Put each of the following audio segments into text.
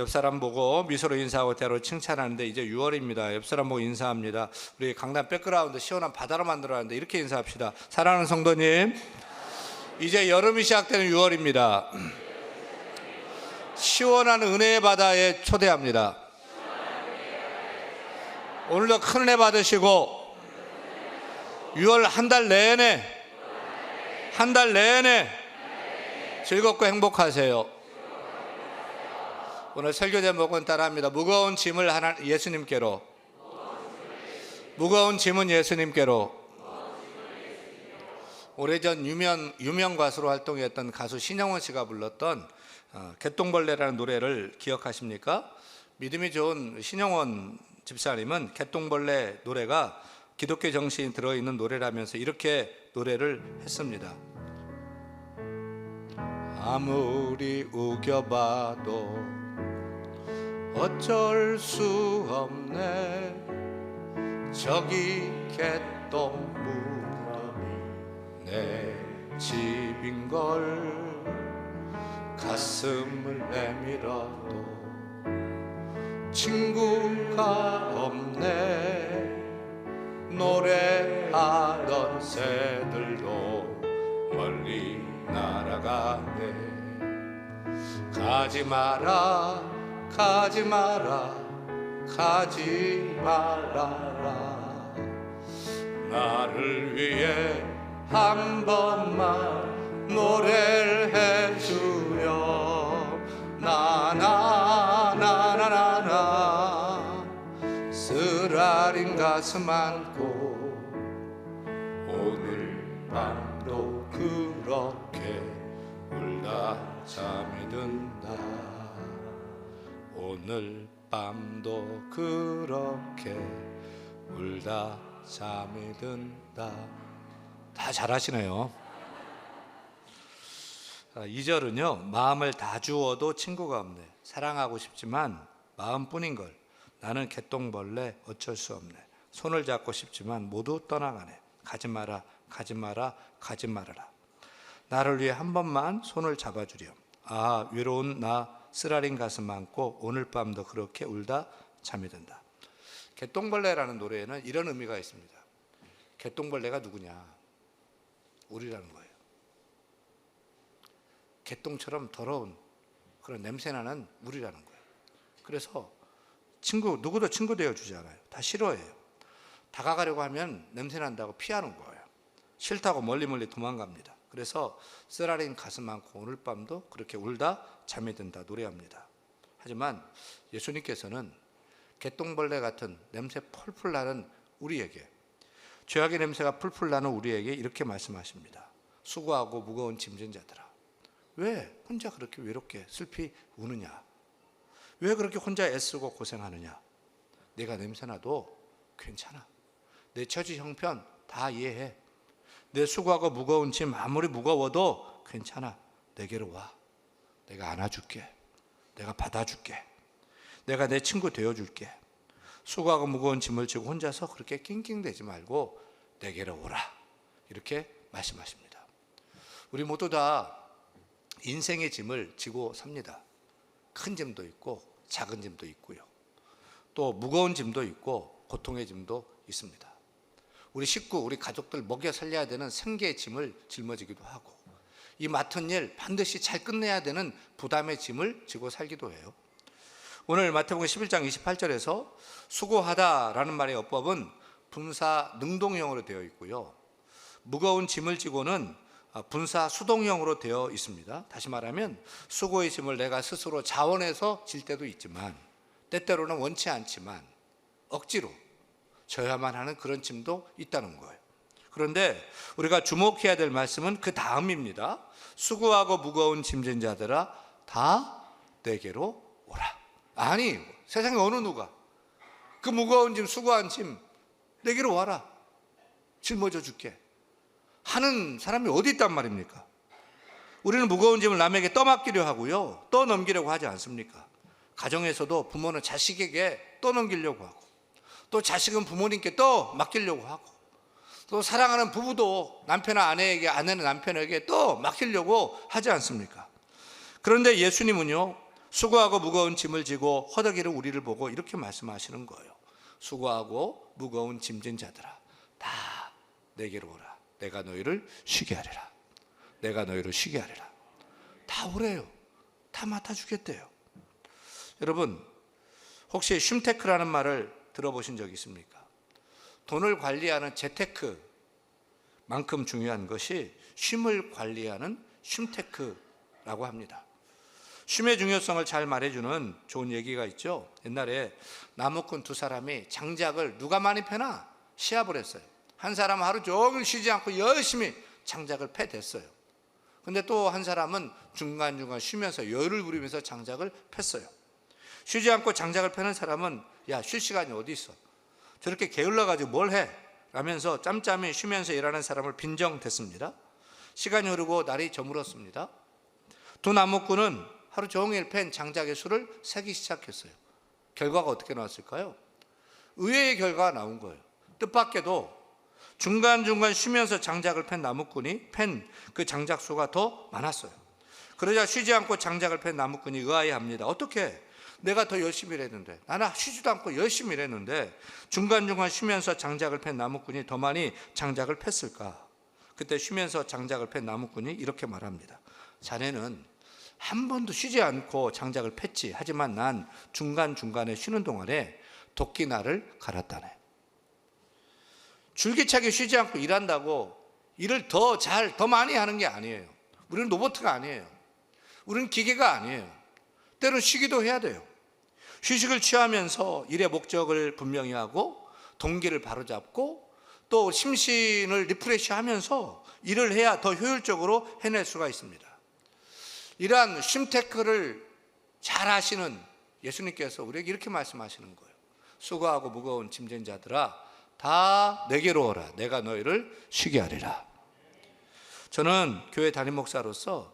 옆 사람 보고 미소로 인사하고 대로 칭찬하는데 이제 6월입니다. 옆 사람 보고 인사합니다. 우리 강남 백그라운드 시원한 바다로 만들어놨는데 이렇게 인사합시다. 사랑하는 성도님, 이제 여름이 시작되는 6월입니다. 시원한 은혜의 바다에 초대합니다. 오늘도 큰 은혜 받으시고 6월 한 달 내내 한 달 내내 즐겁고 행복하세요. 오늘 설교 제목은 따라합니다. 무거운 짐을 하나 예수님께로 무거운 짐은 예수님께로 오래전 유명 유명 가수로 활동했던 가수 신영원 씨가 불렀던 어, 개똥벌레라는 노래를 기억하십니까? 믿음이 좋은 신영원 집사님은 개똥벌레 노래가 기독교 정신이 들어있는 노래라면서 이렇게 노래를 했습니다. 아무리 우겨봐도 어쩔 수 없네. 저기 개똥 무덤이 내 집인 걸 가슴을 내밀어도 친구가 없네. 노래하던 새들도 멀리 날아가네. 가지 마라 가지 마라 가지 말아라. 나를 위해 한 번만 노래를 해주여 나나나나나나. 쓰라린 가슴 안고 오늘 밤도 그렇게 울다 잠이 든다 오늘 밤도 그렇게 울다 잠이 든다 다 잘하시네요. 2절은요. 마음을 다 주어도 친구가 없네. 사랑하고 싶지만 마음뿐인 걸. 나는 개똥벌레 어쩔 수 없네. 손을 잡고 싶지만 모두 떠나가네. 가지 마라. 가지 마라. 가지 말아라. 나를 위해 한 번만 손을 잡아주렴. 아, 외로운 나 쓰라린 가슴 안고 오늘 밤도 그렇게 울다 잠이 든다. 개똥벌레라는 노래에는 이런 의미가 있습니다. 개똥벌레가 누구냐? 우리라는 거예요. 개똥처럼 더러운 그런 냄새나는 우리라는 거예요. 그래서 친구 누구도 친구 되어 주지 않아요. 다 싫어해요. 다가가려고 하면 냄새 난다고 피하는 거예요. 싫다고 멀리 멀리 도망갑니다. 그래서 쓰라린 가슴 안고 오늘 밤도 그렇게 울다 잠이 든다 노래합니다. 하지만 예수님께서는 개똥벌레 같은 냄새 펄펄 나는 우리에게 죄악의 냄새가 풀풀 나는 우리에게 이렇게 말씀하십니다. 수고하고 무거운 짐진 자들아. 왜 혼자 그렇게 외롭게 슬피 우느냐? 왜 그렇게 혼자 애쓰고 고생하느냐? 내가 냄새나도 괜찮아. 내 처지 형편 다 이해해. 내 수고하고 무거운 짐 아무리 무거워도 괜찮아. 내게로 와. 내가 안아줄게. 내가 받아줄게. 내가 내 친구 되어줄게. 수고하고 무거운 짐을 지고 혼자서 그렇게 낑낑대지 말고 내게로 오라. 이렇게 말씀하십니다. 우리 모두 다 인생의 짐을 지고 삽니다. 큰 짐도 있고 작은 짐도 있고요. 또 무거운 짐도 있고 고통의 짐도 있습니다. 우리 식구, 우리 가족들 먹여 살려야 되는 생계의 짐을 짊어지기도 하고 이 맡은 일 반드시 잘 끝내야 되는 부담의 짐을 지고 살기도 해요. 오늘 마태복음 11장 28절에서 수고하다라는 말의 어법은 분사 능동형으로 되어 있고요. 무거운 짐을 지고는 분사 수동형으로 되어 있습니다. 다시 말하면 수고의 짐을 내가 스스로 자원해서 질 때도 있지만 때때로는 원치 않지만 억지로 져야만 하는 그런 짐도 있다는 거예요. 그런데 우리가 주목해야 될 말씀은 그 다음입니다. 수고하고 무거운 짐진 자들아 다 내게로 오라. 아니 세상에 어느 누가 그 무거운 짐 수고한 짐 내게로 와라. 짊어져 줄게. 하는 사람이 어디 있단 말입니까? 우리는 무거운 짐을 남에게 떠맡기려 하고요. 떠넘기려고 하지 않습니까? 가정에서도 부모는 자식에게 떠넘기려고 하고 또 자식은 부모님께 또 맡기려고 하고 또 사랑하는 부부도 남편과 아내에게 아내는 남편에게 또 맡기려고 하지 않습니까? 그런데 예수님은요. 수고하고 무거운 짐을 지고 허덕이는 우리를 보고 이렇게 말씀하시는 거예요. 수고하고 무거운 짐진 자들아 다 내게로 오라. 내가 너희를 쉬게 하리라. 내가 너희를 쉬게 하리라. 다 오래요. 다 맡아주겠대요. 여러분 혹시 쉼테크라는 말을 들어보신 적 있습니까? 돈을 관리하는 재테크만큼 중요한 것이 쉼을 관리하는 쉼테크라고 합니다. 쉼의 중요성을 잘 말해주는 좋은 얘기가 있죠. 옛날에 나무꾼 두 사람이 장작을 누가 많이 패나 시합을 했어요. 한 사람은 하루 종일 쉬지 않고 열심히 장작을 패댔어요. 근데 또 한 사람은 중간중간 쉬면서 여유를 부리면서 장작을 팼어요. 쉬지 않고 장작을 패는 사람은 야, 쉴 시간이 어디 있어? 저렇게 게을러 가지고 뭘 해? 라면서 짬짬이 쉬면서 일하는 사람을 빈정댔습니다. 시간이 흐르고 날이 저물었습니다. 두 나무꾼은 하루 종일 팬 장작의 수를 세기 시작했어요. 결과가 어떻게 나왔을까요? 의외의 결과가 나온 거예요. 뜻밖에도 중간중간 쉬면서 장작을 팬 나무꾼이 팬 그 장작 수가 더 많았어요. 그러자 쉬지 않고 장작을 팬 나무꾼이 의아해합니다. 어떻게 내가 더 열심히 일했는데 나는 쉬지도 않고 열심히 일했는데 중간중간 쉬면서 장작을 팬 나무꾼이 더 많이 장작을 팼을까? 그때 쉬면서 장작을 팬 나무꾼이 이렇게 말합니다. 자네는 한 번도 쉬지 않고 장작을 팼지. 하지만 난 중간중간에 쉬는 동안에 도끼 나를 갈았다네. 줄기차게 쉬지 않고 일한다고 일을 더 잘, 더 많이 하는 게 아니에요. 우리는 로봇가 아니에요. 우리는 기계가 아니에요. 때론 쉬기도 해야 돼요. 휴식을 취하면서 일의 목적을 분명히 하고 동기를 바로잡고 또 심신을 리프레시 하면서 일을 해야 더 효율적으로 해낼 수가 있습니다. 이러한 쉼테크를 잘 하시는 예수님께서 우리에게 이렇게 말씀하시는 거예요. 수고하고 무거운 짐진 자들아 다 내게로 오라. 내가 너희를 쉬게 하리라. 저는 교회 담임 목사로서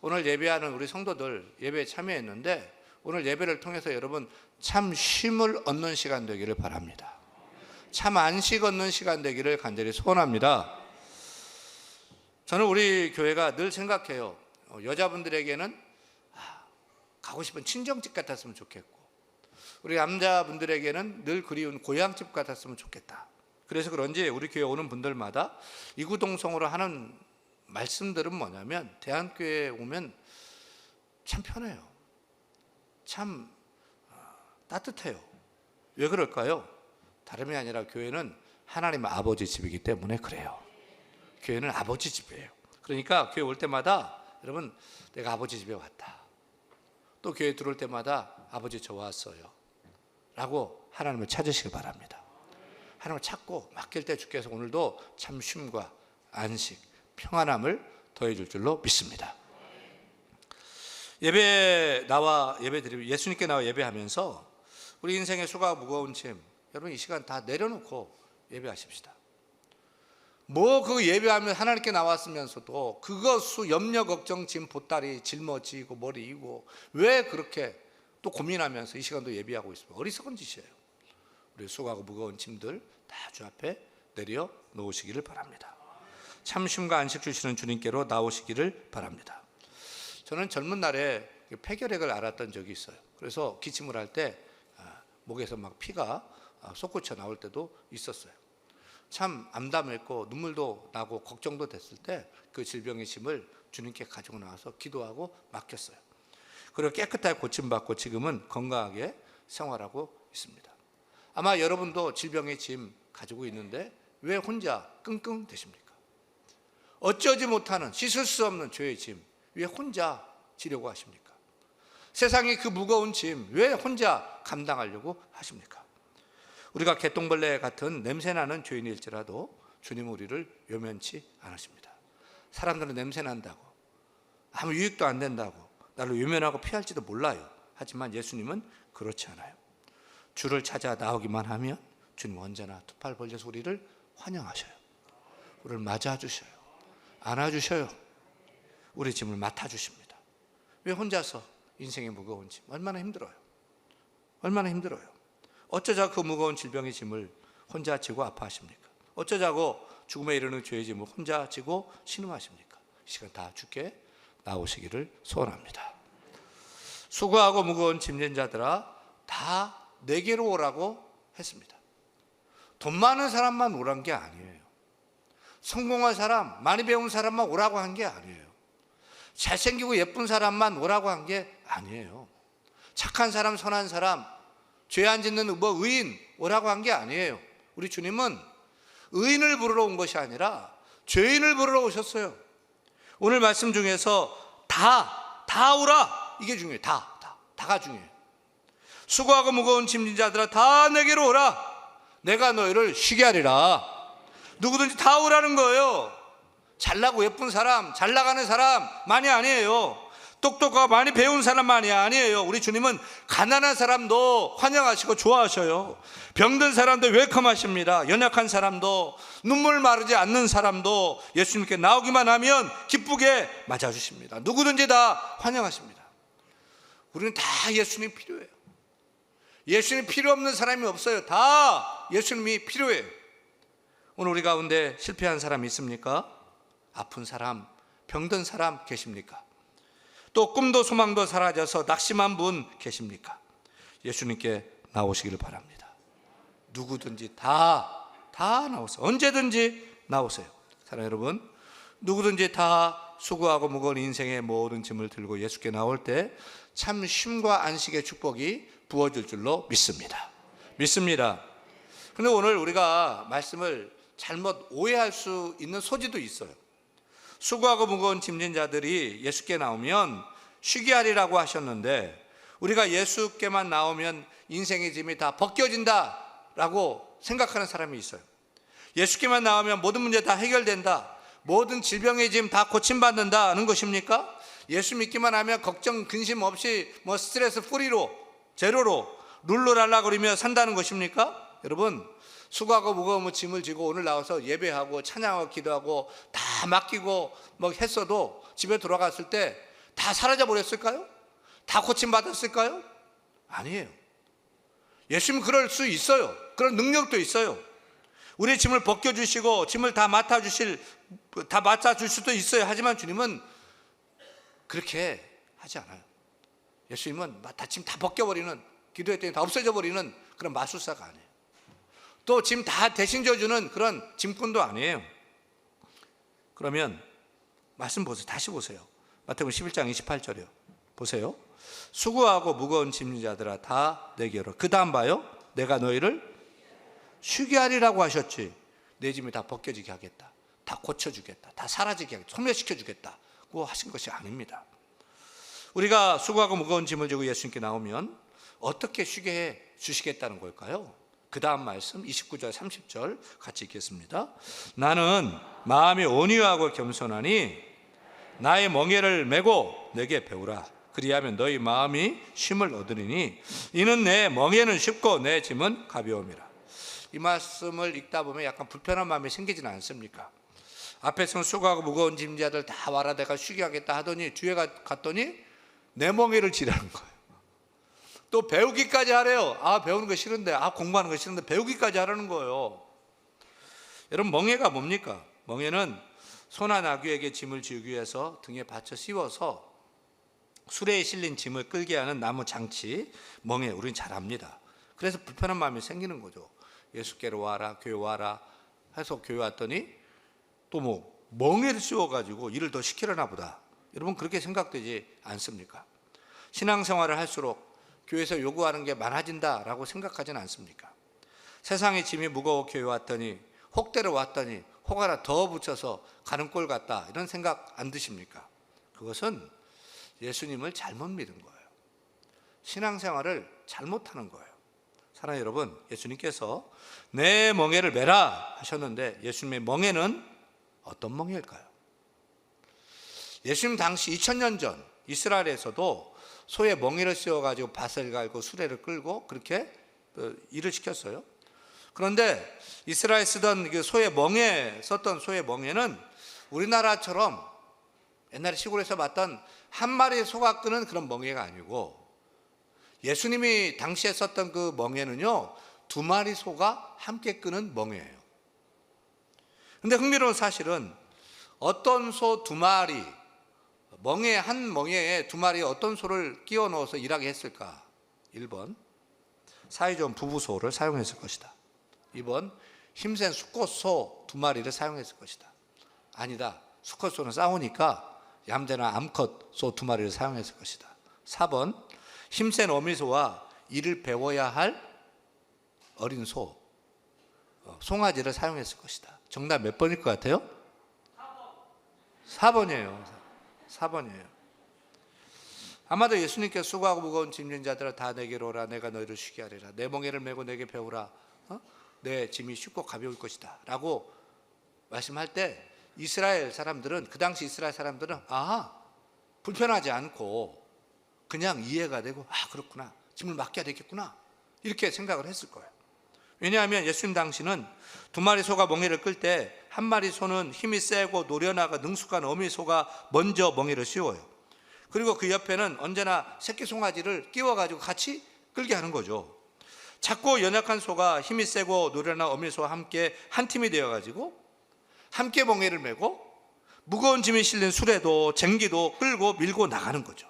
오늘 예배하는 우리 성도들 예배에 참여했는데 오늘 예배를 통해서 여러분 참 쉼을 얻는 시간 되기를 바랍니다. 참 안식 얻는 시간 되기를 간절히 소원합니다. 저는 우리 교회가 늘 생각해요. 어, 여자분들에게는 아, 가고 싶은 친정집 같았으면 좋겠고, 우리 남자분들에게는 늘 그리운 고향집 같았으면 좋겠다. 그래서 그런지 우리 교회 오는 분들마다 이구동성으로 하는 말씀들은 뭐냐면 대한교회에 오면 참 편해요. 참 어, 따뜻해요. 왜 그럴까요? 다름이 아니라 교회는 하나님 아버지 집이기 때문에 그래요. 교회는 아버지 집이에요. 그러니까 교회 올 때마다 여러분 내가 아버지 집에 왔다. 또 교회 들어올 때마다 아버지 저 왔어요. 라고 하나님을 찾으시길 바랍니다. 하나님을 찾고 맡길 때 주께서 오늘도 참 쉼과 안식, 평안함을 더해 줄 줄로 믿습니다. 예배 나와 예배 드리고 예수님께 나와 예배하면서 우리 인생의 수가 무거운 짐 여러분 이 시간 다 내려놓고 예배하십시다. 뭐 그 예배하면 하나님께 나왔으면서도 그것 수 염려 걱정 짐 보따리 짊어지고 머리 이고 왜 그렇게 또 고민하면서 이 시간도 예배하고 있습니까? 어리석은 짓이에요. 우리 수고하고 무거운 짐들 다 주 앞에 내려 놓으시기를 바랍니다. 참심과 안식 주시는 주님께로 나오시기를 바랍니다. 저는 젊은 날에 폐결핵을 알았던 적이 있어요. 그래서 기침을 할때 아, 목에서 막 피가 아, 솟구쳐 나올 때도 있었어요. 참 암담했고 눈물도 나고 걱정도 됐을 때 그 질병의 짐을 주님께 가지고 나와서 기도하고 맡겼어요. 그리고 깨끗하게 고침받고 지금은 건강하게 생활하고 있습니다. 아마 여러분도 질병의 짐 가지고 있는데 왜 혼자 끙끙 대십니까? 어쩌지 못하는 씻을 수 없는 죄의 짐 왜 혼자 지려고 하십니까? 세상의 그 무거운 짐 왜 혼자 감당하려고 하십니까? 우리가 개똥벌레 같은 냄새나는 죄인일지라도 주님 우리를 외면치 않으십니다. 사람들은 냄새난다고 아무 유익도 안 된다고 나를 외면하고 피할지도 몰라요. 하지만 예수님은 그렇지 않아요. 주를 찾아 나오기만 하면 주님 언제나 두 팔 벌려서 우리를 환영하셔요. 우리를 맞아주셔요. 안아주셔요. 우리 짐을 맡아주십니다. 왜 혼자서 인생의 무거운 짐 얼마나 힘들어요. 얼마나 힘들어요. 어쩌자 그 무거운 질병의 짐을 혼자 지고 아파하십니까? 어쩌자고 죽음에 이르는 죄의 짐을 혼자 지고 신음하십니까? 이 시간 다 주께 나오시기를 소원합니다. 수고하고 무거운 짐진 자들아 다 내게로 오라고 했습니다. 돈 많은 사람만 오란 게 아니에요. 성공한 사람, 많이 배운 사람만 오라고 한 게 아니에요. 잘생기고 예쁜 사람만 오라고 한 게 아니에요. 착한 사람, 선한 사람, 죄 안 짓는 뭐 의인 오라고 한 게 아니에요. 우리 주님은 의인을 부르러 온 것이 아니라 죄인을 부르러 오셨어요. 오늘 말씀 중에서 다, 다 오라. 이게 중요해요. 다, 다. 다가 중요해요. 수고하고 무거운 짐진 자들아 다 내게로 오라. 내가 너희를 쉬게 하리라. 누구든지 다 오라는 거예요. 잘나고 예쁜 사람, 잘 나가는 사람 많이 아니에요. 똑똑하고 많이 배운 사람만이 아니에요. 우리 주님은 가난한 사람도 환영하시고 좋아하셔요. 병든 사람도 웰컴하십니다. 연약한 사람도 눈물 마르지 않는 사람도 예수님께 나오기만 하면 기쁘게 맞아주십니다. 누구든지 다 환영하십니다. 우리는 다 예수님 필요해요. 예수님 필요 없는 사람이 없어요. 다 예수님이 필요해요. 오늘 우리 가운데 실패한 사람 있습니까? 아픈 사람, 병든 사람 계십니까? 또 꿈도 소망도 사라져서 낙심한 분 계십니까? 예수님께 나오시기를 바랍니다. 누구든지 다, 다 나오세요. 언제든지 나오세요. 사랑 여러분, 누구든지 다 수고하고 무거운 인생의 모든 짐을 들고 예수께 나올 때 참 쉼과 안식의 축복이 부어질 줄로 믿습니다. 믿습니다. 근데 오늘 우리가 말씀을 잘못 오해할 수 있는 소지도 있어요. 수고하고 무거운 짐진 자들이 예수께 나오면 쉬게 하리라고 하셨는데 우리가 예수께만 나오면 인생의 짐이 다 벗겨진다라고 생각하는 사람이 있어요. 예수께만 나오면 모든 문제 다 해결된다. 모든 질병의 짐 다 고침받는다는 것입니까? 예수 믿기만 하면 걱정 근심 없이 뭐 스트레스 프리로 제로로 룰루랄라 그리며 산다는 것입니까? 여러분 수고하고 무거운 짐을 지고 오늘 나와서 예배하고 찬양하고 기도하고 다 맡기고 뭐 했어도 집에 돌아갔을 때 다 사라져 버렸을까요? 다 고침 받았을까요? 아니에요. 예수님 그럴 수 있어요. 그런 능력도 있어요. 우리 짐을 벗겨 주시고 짐을 다 맡아 주실 다 맡아 줄 수도 있어요. 하지만 주님은 그렇게 하지 않아요. 예수님은 다짐 다 벗겨 버리는 기도했더니 다 없어져 버리는 그런 마술사가 아니에요. 또 짐 다 대신 져주는 그런 짐꾼도 아니에요. 그러면 말씀 보세요. 다시 보세요. 마태복음 11장 28절이요. 보세요. 수고하고 무거운 짐자들아 다 내게로. 그 다음 봐요. 내가 너희를 쉬게 하리라고 하셨지. 내 짐이 다 벗겨지게 하겠다. 다 고쳐주겠다. 다 사라지게 하겠다. 소멸시켜주겠다 고 하신 것이 아닙니다. 우리가 수고하고 무거운 짐을 지고 예수님께 나오면 어떻게 쉬게 해 주시겠다는 걸까요? 그 다음 말씀 29절 30절 같이 읽겠습니다. 나는 마음이 온유하고 겸손하니 나의 멍에를 메고 내게 배우라. 그리하면 너희 마음이 쉼을 얻으리니 이는 내 멍에는 쉽고 내 짐은 가벼움이라. 이 말씀을 읽다 보면 약간 불편한 마음이 생기지는 않습니까? 앞에서는 수고하고 무거운 짐자들 다 와라 내가 쉬게 하겠다 하더니 뒤에 가- 갔더니 내 멍에를 지라는 거예요. 또 배우기까지 하래요. 아 배우는 거 싫은데, 아 공부하는 거 싫은데 배우기까지 하라는 거예요. 여러분 멍에가 뭡니까? 멍에는 소나 나귀에게 짐을 지우기 위해서 등에 받쳐 씌워서 수레에 실린 짐을 끌게 하는 나무 장치 멍에 우리는 잘 압니다. 그래서 불편한 마음이 생기는 거죠. 예수께로 와라, 교회 와라 해서 교회 왔더니 또 뭐 멍에를 씌워가지고 일을 더 시키려나 보다. 여러분 그렇게 생각되지 않습니까? 신앙생활을 할수록 교회에서 요구하는 게 많아진다라고 생각하지는 않습니까? 세상의 짐이 무거워 교회 왔더니 혹대로 왔더니 혹 하나 더 붙여서 가는 꼴 같다 이런 생각 안 드십니까? 그것은 예수님을 잘못 믿은 거예요. 신앙생활을 잘못하는 거예요. 사랑 여러분, 예수님께서 내 멍에를 메라 하셨는데 예수님의 멍에는 어떤 멍에일까요? 예수님 당시 2000년 전 이스라엘에서도 소의 멍에를 씌워가지고 밭을 갈고 수레를 끌고 그렇게 어, 일을 시켰어요. 그런데 이스라엘 쓰던 그 소의 멍에 썼던 소의 멍에는 우리나라처럼 옛날에 시골에서 봤던 한 마리의 소가 끄는 그런 멍에가 아니고 예수님이 당시에 썼던 그 멍에는요 두 마리 소가 함께 끄는 멍에예요. 근데 흥미로운 사실은 어떤 소 두 마리 멍에 한 멍에에 두 마리 어떤 소를 끼워 넣어서 일하게 했을까? 1번 사이좋은 부부 소를 사용했을 것이다. 2번 힘센 수컷 소 두 마리를 사용했을 것이다. 아니다. 수컷 소는 싸우니까 얌전한 암컷 소 두 마리를 사용했을 것이다. 4번 힘센 어미소와 일을 배워야 할 어린 소 어, 송아지를 사용했을 것이다. 정답 몇 번일 것 같아요? 4번이에요. 4번이에요. 아마도 예수님께 수고하고 무거운 짐진 자들아 다 내게로 오라. 내가 너희를 쉬게 하리라. 내 멍에를 메고 내게 배우라. 어? 내 짐이 쉽고 가벼울 것이다. 라고 말씀할 때 이스라엘 사람들은 그 당시 이스라엘 사람들은 아 불편하지 않고 그냥 이해가 되고 아 그렇구나. 짐을 맡겨야 되겠구나. 이렇게 생각을 했을 거예요 왜냐하면 예수님 당시는 두 마리 소가 멍에를 끌 때 한 마리 소는 힘이 세고 노련하고 능숙한 어미 소가 먼저 멍에를 씌워요 그리고 그 옆에는 언제나 새끼 송아지를 끼워가지고 같이 끌게 하는 거죠. 작고 연약한 소가 힘이 세고 노련한 어미 소와 함께 한 팀이 되어가지고 함께 멍에를 메고 무거운 짐이 실린 수레도 쟁기도 끌고 밀고 나가는 거죠.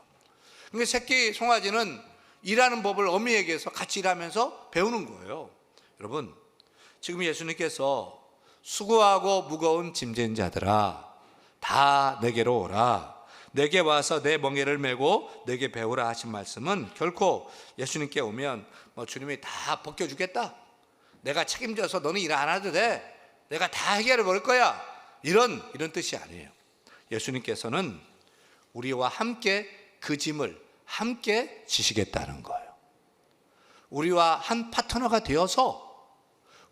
그러니까 새끼 송아지는 일하는 법을 어미에게서 같이 일하면서 배우는 거예요. 여러분, 지금 예수님께서 수고하고 무거운 짐진 자들아 다 내게로 오라. 내게 와서 내 멍에를 메고 내게 배우라 하신 말씀은 결코 예수님께 오면 뭐 주님이 다 벗겨주겠다. 내가 책임져서 너는 일 안 해도 돼. 내가 다 해결해 버릴 거야. 이런 이런 뜻이 아니에요. 예수님께서는 우리와 함께 그 짐을 함께 지시겠다는 거예요. 우리와 한 파트너가 되어서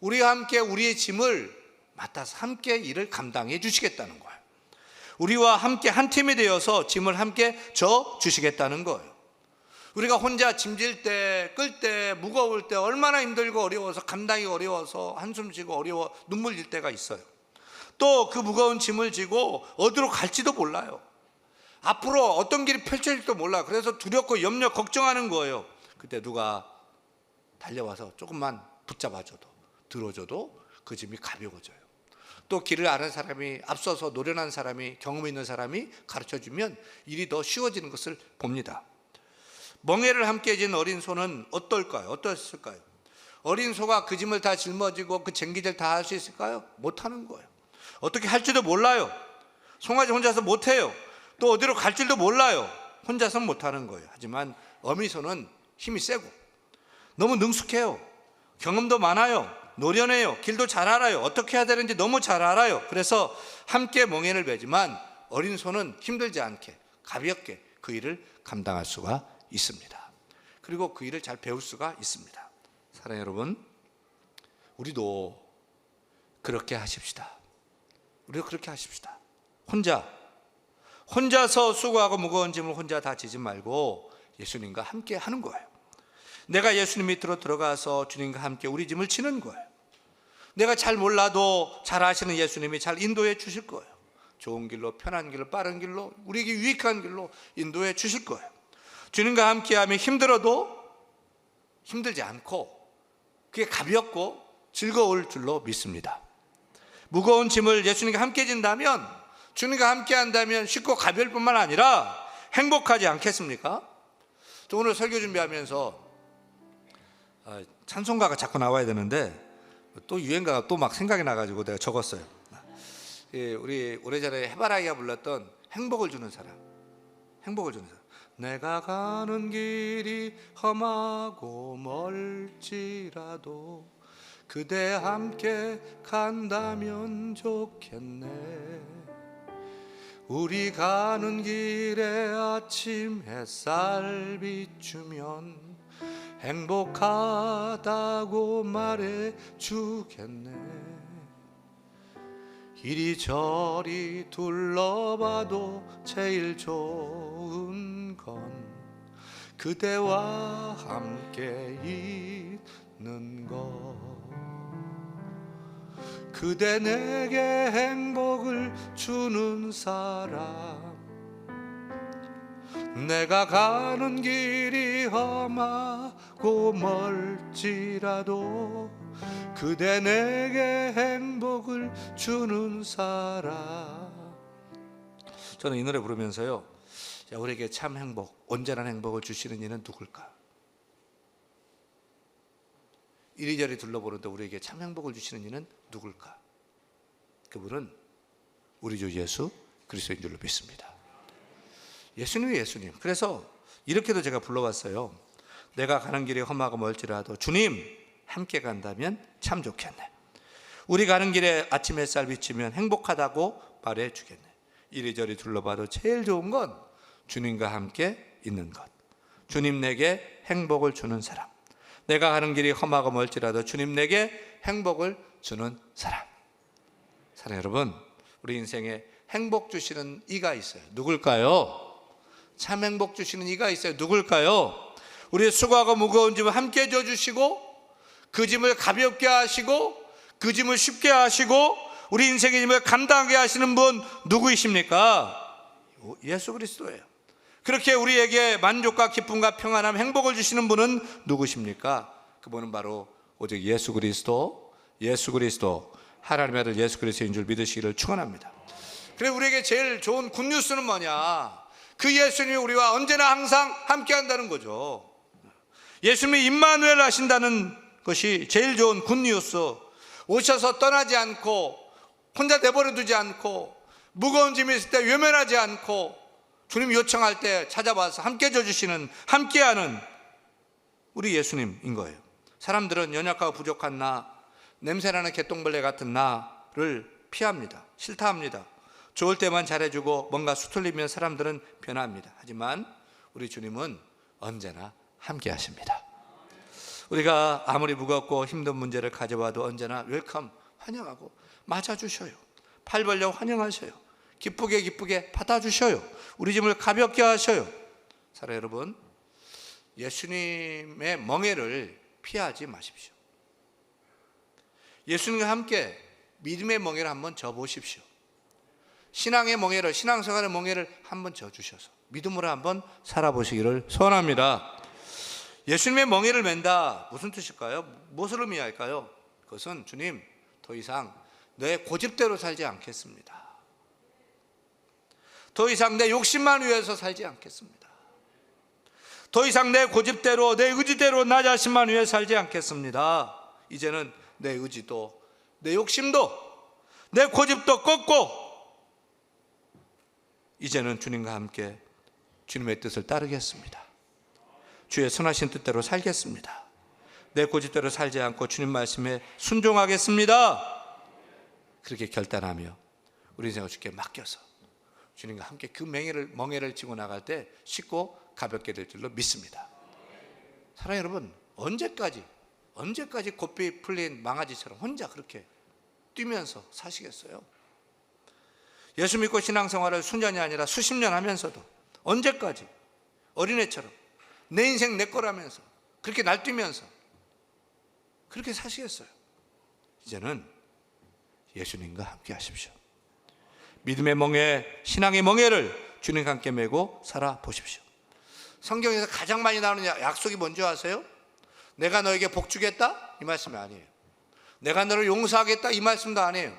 우리와 함께 우리의 짐을 맡아서 함께 일을 감당해 주시겠다는 거예요. 우리와 함께 한 팀이 되어서 짐을 함께 져 주시겠다는 거예요. 우리가 혼자 짐질 때, 끌 때, 무거울 때 얼마나 힘들고 어려워서 감당이 어려워서 한숨 쉬고 어려워 눈물 질 때가 있어요. 또 그 무거운 짐을 지고 어디로 갈지도 몰라요. 앞으로 어떤 길이 펼쳐질지도 몰라. 그래서 두렵고 염려, 걱정하는 거예요. 그때 누가 달려와서 조금만 붙잡아줘도 들어줘도 그 짐이 가벼워져요. 또 길을 아는 사람이 앞서서 노련한 사람이 경험 있는 사람이 가르쳐 주면 일이 더 쉬워지는 것을 봅니다. 멍에를 함께 진 어린 소는 어떨까요? 어떻을까요? 어린 소가 그 짐을 다 짊어지고 그 쟁기들 다할 수 있을까요? 못하는 거예요. 어떻게 할지도 몰라요. 송아지 혼자서 못해요. 또 어디로 갈 줄도 몰라요. 혼자서 못하는 거예요. 하지만 어미소는 힘이 세고 너무 능숙해요. 경험도 많아요. 노련해요. 길도 잘 알아요. 어떻게 해야 되는지 너무 잘 알아요. 그래서 함께 멍에를 매지만 어린 소는 힘들지 않게 가볍게 그 일을 감당할 수가 있습니다. 그리고 그 일을 잘 배울 수가 있습니다. 사랑하는 여러분, 우리도 그렇게 하십시다. 우리도 그렇게 하십시다. 혼자 혼자서 수고하고 무거운 짐을 혼자 다 지지 말고 예수님과 함께 하는 거예요. 내가 예수님 밑으로 들어가서 주님과 함께 우리 짐을 지는 거예요. 내가 잘 몰라도 잘 아시는 예수님이 잘 인도해 주실 거예요. 좋은 길로, 편한 길로, 빠른 길로, 우리에게 유익한 길로 인도해 주실 거예요. 주님과 함께하면 힘들어도 힘들지 않고 그게 가볍고 즐거울 줄로 믿습니다. 무거운 짐을 예수님과 함께 진다면 주님과 함께 한다면 쉽고 가벼울 뿐만 아니라 행복하지 않겠습니까? 저 오늘 설교 준비하면서 아, 찬송가가 자꾸 나와야 되는데 또 유행가가 또 막 생각이 나가지고 내가 적었어요. 예, 우리 오래전에 해바라기가 불렀던 행복을 주는 사람, 행복을 주는 사람. 내가 가는 길이 험하고 멀지라도 그대 함께 간다면 좋겠네. 우리 가는 길에 아침 햇살 비추면 행복하다고 말해 주겠네. 이리저리 둘러봐도 제일 좋은 건 그대와 함께 있는 것. 그대 내게 행복을 주는 사람 내가 가는 길이 험하 고 멀지라도 그대 내게 행복을 주는 사람 저는 이 노래 부르면서요 자, 우리에게 참 행복, 온전한 행복을 주시는 이는 누굴까? 이리저리 둘러보는데 우리에게 참 행복을 주시는 이는 누굴까? 그분은 우리 주 예수 그리스도인 줄로 믿습니다. 예수님이 예수님. 그래서 이렇게도 제가 불러왔어요. 내가 가는 길이 험하고 멀지라도 주님 함께 간다면 참 좋겠네. 우리 가는 길에 아침 햇살 비치면 행복하다고 말해 주겠네. 이리저리 둘러봐도 제일 좋은 건 주님과 함께 있는 것. 주님 내게 행복을 주는 사람. 내가 가는 길이 험하고 멀지라도 주님 내게 행복을 주는 사람. 사랑 여러분, 우리 인생에 행복 주시는 이가 있어요. 누굴까요? 참 행복 주시는 이가 있어요. 누굴까요? 우리의 수고하고 무거운 짐을 함께 져 주시고 그 짐을 가볍게 하시고 그 짐을 쉽게 하시고 우리 인생의 짐을 감당하게 하시는 분 누구이십니까? 예수 그리스도예요. 그렇게 우리에게 만족과 기쁨과 평안함, 행복을 주시는 분은 누구십니까? 그분은 바로 오직 예수 그리스도, 예수 그리스도, 하나님의 아들 예수 그리스도인 줄 믿으시기를 축원합니다. 그래 우리에게 제일 좋은 굿뉴스는 뭐냐? 그 예수님이 우리와 언제나 항상 함께 한다는 거죠. 예수님이 임마누엘 하신다는 것이 제일 좋은 굿뉴스. 오셔서 떠나지 않고 혼자 내버려 두지 않고 무거운 짐이 있을 때 외면하지 않고 주님 요청할 때 찾아와서 함께 져주시는 함께하는 우리 예수님인 거예요. 사람들은 연약하고 부족한 나, 냄새나는 개똥벌레 같은 나를 피합니다. 싫다합니다. 좋을 때만 잘해주고 뭔가 수틀리면 사람들은 변합니다. 하지만 우리 주님은 언제나 함께 하십니다. 우리가 아무리 무겁고 힘든 문제를 가져와도 언제나 웰컴 환영하고 맞아주셔요. 팔 벌려 환영하셔요. 기쁘게 기쁘게 받아주셔요. 우리 짐을 가볍게 하셔요. 사랑 여러분, 예수님의 멍해를 피하지 마십시오. 예수님과 함께 믿음의 멍해를 한번 져보십시오. 신앙의 멍해를, 신앙생활의 멍해를 한번 져주셔서 믿음으로 한번 살아보시기를 소원합니다. 예수님의 멍해를 맨다 무슨 뜻일까요? 무엇을 의미할까요? 그것은 주님 더 이상 내 고집대로 살지 않겠습니다. 더 이상 내 욕심만 위해서 살지 않겠습니다. 더 이상 내 고집대로 내 의지대로 나 자신만 위해 살지 않겠습니다. 이제는 내 의지도 내 욕심도 내 고집도 꺾고 이제는 주님과 함께 주님의 뜻을 따르겠습니다. 주의 선하신 뜻대로 살겠습니다. 내 고집대로 살지 않고 주님 말씀에 순종하겠습니다. 그렇게 결단하며 우리 인생을 주께 맡겨서 주님과 함께 그 맹해를 멍해를 지고 나갈 때 쉽고 가볍게 될 줄로 믿습니다. 사랑 여러분 언제까지 언제까지 고삐 풀린 망아지처럼 혼자 그렇게 뛰면서 사시겠어요? 예수 믿고 신앙생활을 수년이 아니라 수십 년 하면서도 언제까지 어린애처럼 내 인생 내 거라면서 그렇게 날뛰면서 그렇게 사시겠어요? 이제는 예수님과 함께 하십시오. 믿음의 멍에, 신앙의 멍에를 주님과 함께 메고 살아 보십시오. 성경에서 가장 많이 나오는 약속이 뭔지 아세요? 내가 너에게 복 주겠다? 이 말씀이 아니에요. 내가 너를 용서하겠다? 이 말씀도 아니에요.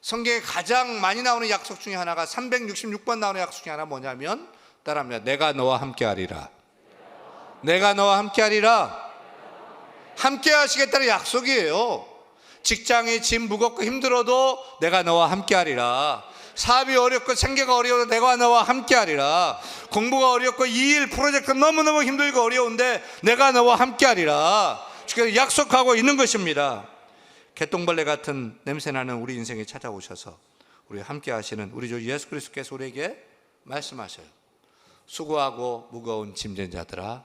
성경에 가장 많이 나오는 약속 중에 하나가 366번 나오는 약속 중에 하나 뭐냐면 따라합니다. 내가 너와 함께 하리라. 내가 너와 함께 하리라. 함께 하시겠다는 약속이에요. 직장이 짐 무겁고 힘들어도 내가 너와 함께 하리라. 사업이 어렵고 생계가 어려워도 내가 너와 함께 하리라. 공부가 어렵고 이 일 프로젝트 너무너무 힘들고 어려운데 내가 너와 함께 하리라. 주께서 약속하고 있는 것입니다. 개똥벌레 같은 냄새나는 우리 인생에 찾아오셔서 우리 함께 하시는 우리 주 예수 그리스도께서 우리에게 말씀하셔요. 수고하고 무거운 짐진 자들아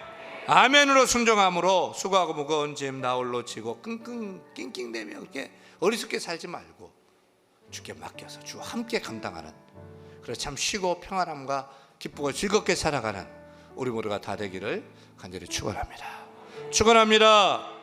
아멘으로 순종함으로 수고하고 무거운 짐 나홀로 치고 끙끙 낑낑대며 이렇게 어리석게 살지 말고 주께 맡겨서 주와 함께 감당하는 그래 참 쉬고 평안함과 기쁘고 즐겁게 살아가는 우리 모두가 다 되기를 간절히 축원합니다. 축원합니다.